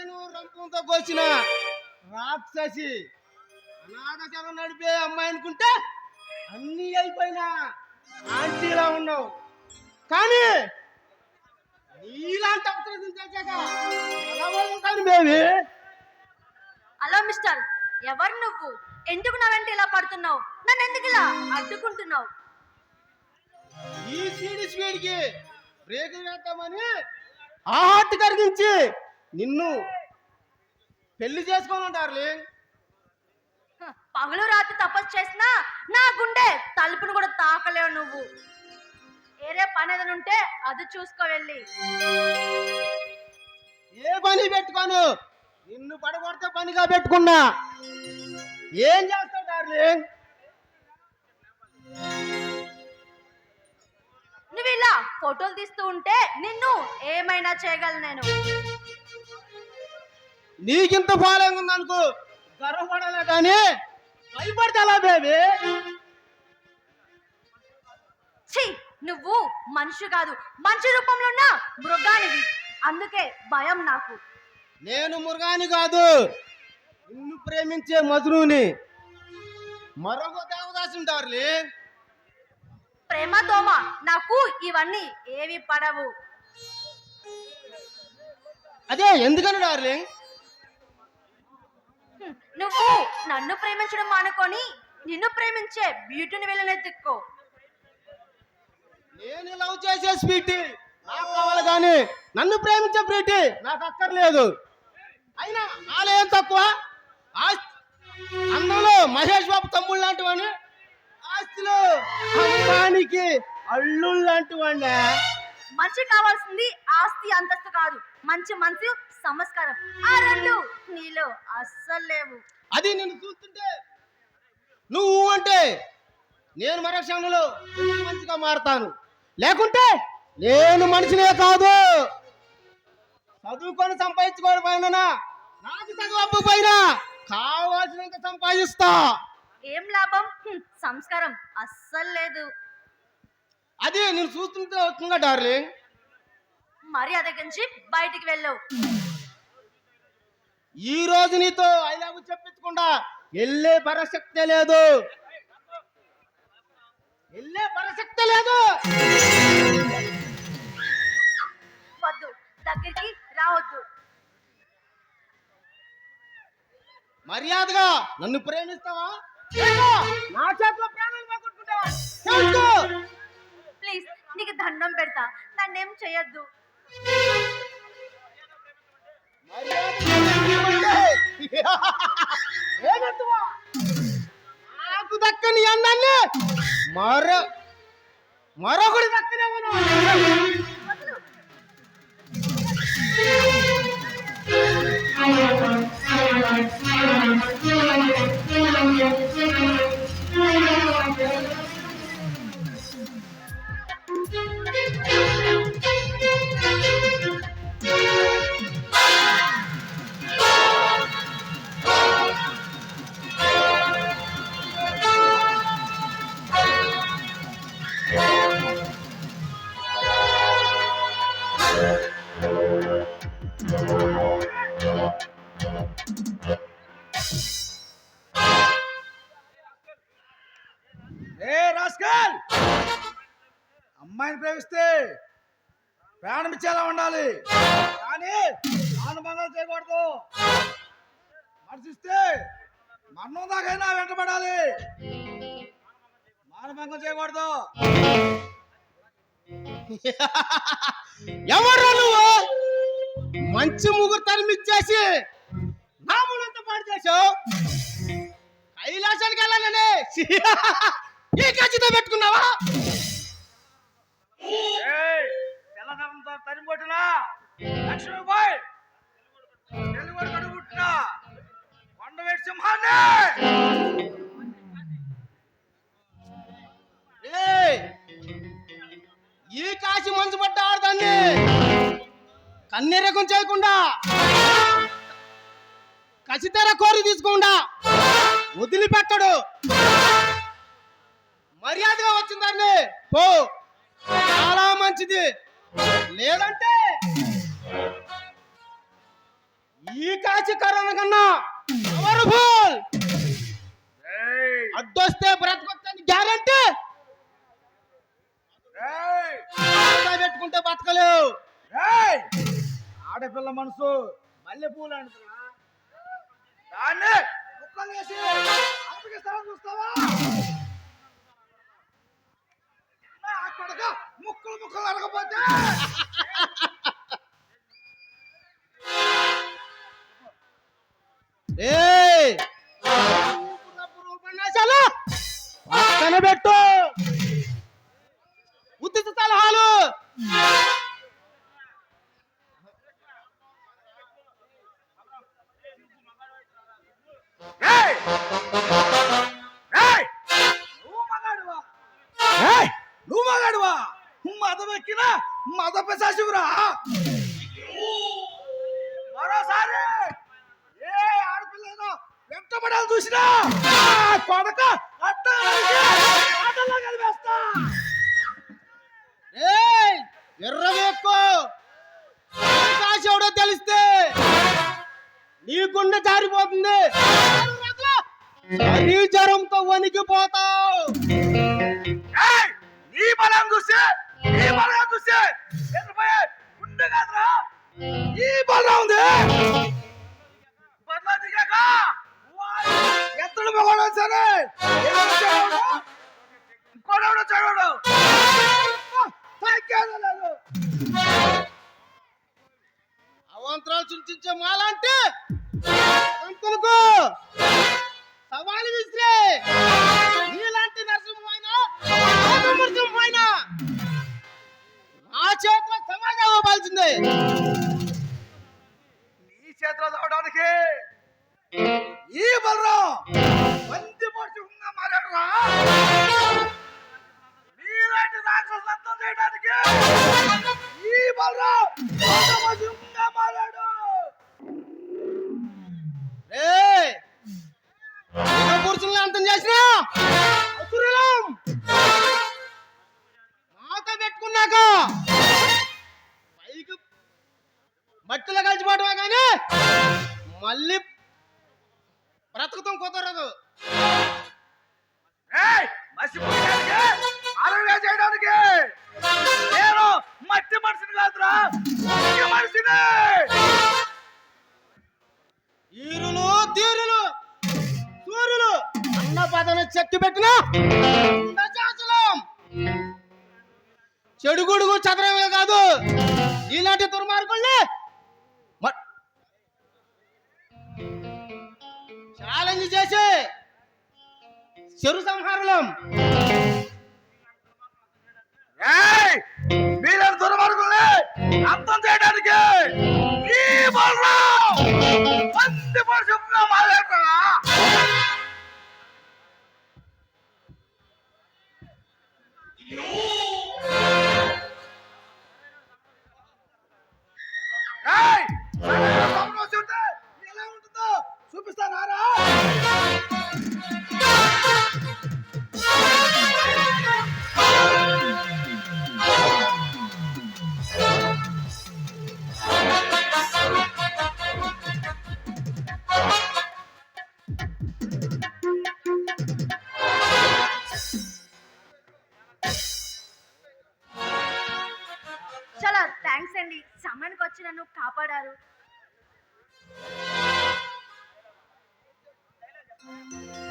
గుండెను రంపంతో కోసిన రాక్షసి. అనాథ శవం నడిపే అమ్మాయి అనుకుంటే అన్నీ అయిపోయినా. ఆంటీలా ఉన్నావు. కానీ నీలాంటి అవసరం చేశాక? ఎలా ఉంటాను బేబీ. హలో మిస్టర్ ఎవరు నువ్వు? ఎందుకు నా వెంట ఇలా పడుతున్నావు? నన్ను ఎందుకు ఇలా అడ్డుకుంటున్నావు? ఈ స్పీడ్ స్పీడ్కి బ్రేక్ వేద్దామని ఆ హార్ట్ కరిగించి నిన్ను పెళ్ళి చేసుకోను డార్లింగ్. పగలు రాత్రి తపస్సు చేసినా నా గుండె తలుపును కూడా తాకలేవు నువ్వు. ఏరే పని ఏదైనా ఉంటే అది చూసుకో వెళ్ళి. ఏ పని పెట్టుకోను? నిన్ను పడగొడితే పనిగా పెట్టుకున్నా. ఏం చేస్తావు డార్లింగ్? నువ్వు ఇలా ఫోటోలు తీస్తూ ఉంటే నిన్ను ఏమైనా చేయగలను నేను. నీకింత ఫాలోయింగ్ ఉందనుకో గర్వపడాలే కానీ భయపడితే అలా బేబీ ఛీ నువ్వు మనిషి కాదు మనిషి రూపంలో ఉన్న మృగానివి. అందుకే భయం నాకు. నేను మురుగాని కాదు నిన్ను ప్రేమించే మధురుని. మరొక దేవదాసు డార్లింగ్ ప్రేమ దోమ నాకు ఇవన్నీ ఏవి పడవు. అదే ఎందుకని డార్లింగ్? నువ్వు నన్ను ప్రేమించడం మానుకొని నిన్ను ప్రేమించే బ్యూటీని వెళ్ళనెత్తుక్కో నేను లవ్ చేసే స్వీటీ నాకు కావాలి కానీ నన్ను ప్రేమించే ప్రీతి నాకు అక్కర్లేదు. అయినా నాలో తక్కువ అందంలో మహేష్ బాబు తమ్ముళ్ళు లాంటి వాడిని ఆస్తిలో అమ్మానికి అల్లుళ్ళు లాంటి వాడిని మంచి కావాల్సింది ఆస్తి అంతస్తు కాదు మంచి మనసు సంస్కారం. ఆ రెండు నీలో అస్సలు లేవు. అది నేను చూస్తుంటే నువ్వు అంటే నేను మరో క్షణంలో మంచిగా మారుతాను. లేకుంటే నేను మనిషినే కాదు. చదువుకొని సంపాదించుకోవడం పైన నాకు చదువు పైన కావాల్సినంత సంపాదిస్తా. ఏం లాభం? సంస్కారం అస్సలు లేదు. అది నేను చూస్తుంటే వస్తుందా డార్లింగ్? మరి అదగించి బయటికి వెళ్ళవు. ఈ రోజు నీతో ఐ లవ్ చెప్పించకుండా వెళ్ళే పరశక్తే లేదు. వెళ్ళే పరశక్తే లేదు. వద్దు దగ్గరికి రావద్దు. మర్యాదగా నన్ను ప్రేమిస్తావా? నా చేతిలో ప్రాణాలు పోగొట్టుకుంటావా. ప్లీజ్ నీకు దండం పెడతా. నన్నేం చెయ్యొద్దు మర్యాదగా ఏమంటువా? నాకు దక్కని అన్నాన్ని మరో మరొకటి దక్కనేమను ఏ అమ్మాయిని ప్రేమిస్తే ప్రాణం ఇచ్చేలా ఉండాలి. కానీ ఆనుబంధాలు చేయకూడదు. మనసిస్తే మరణం దాకైనా వెంటబడాలి. మానభంగం చేయకూడదు. ఎవరు నువ్వు? మంచి ముగ్గురు ఇచ్చేసి నా మూలంత పాడు చేసావు కైలాసానికి వెళ్ళాలని. ఈ ఖచ్చితంగా పెట్టుకున్నావా? తెల్లదనంతో తరిమి కొట్టినా? లక్ష్మీబాయ్ తెలుగు కడుగుట్టినా కొండవేటి సింహాన్ని! ఈ కాశీ మంచు పడ్డ ఆడదాన్ని కన్నెరకం చేయకుండా కసితెర కోరి తీసుకోకుండా వదిలిపెట్టడు. మర్యాదగా వచ్చిందాన్ని పో. చాలా మంచిది. లేదంటే ఈ కాచి కరోనా కన్నా పవర్ఫుల్ ఏయ్, అడ్డొస్తే బ్రతకొచ్చని గ్యారంటీ? పెట్టుకుంటే బతకలేవు. ఆడపిల్ల మనసు మల్లెపూలు అంటున్నా. దాన్ని ముక్కలు వేసి చూస్తావా? ముక్కులు ముక్కలు అడగపోతే మదం ఎక్కిన మద పిశాచివురా? మరోసారి ఏ ఆడపిల్లను వెంటబడాలి చూసినా? కొడక ఆటల్లో కలిపేస్తా. ఎర్రవేక్కో కాశవడో తెలిస్తే నీ గుండె జారిపోతుంది. నీ జ్వరంతో వణికిపోతావు! నీ బలం చూస్తే ఈ బలగా చూస్తే? ఎర్రపోయే గుండె ఈ బలం ఉంది. పడుచుకుంగా మీలాంటి రాక్షసులు చేయడానికి ఈ బలరాం మారాడు. పురుషుల్ని అంతం చేసిన? అసురులం! పెట్టుకున్నాక పైకి మట్టిలో కలిసిపోవడమే కానీ మళ్ళీ మట్టి మనిషిని కాదురా. మనిషిని. ఈరులు తీరులు సూర్యులు. అన్న పదన చెట్టు పెట్టిన దశాచలం చెడుగుడుగు చదరమే కాదు. ఇలాంటి దుర్మార్గుల్ని ఛాలెంజ్ చేసి చెరు సంహారం మీరే దుర్మార్గుల్ని అర్థం చేయడానికి! Hey! వచ్చి నన్ను కాపాడారు Thank you.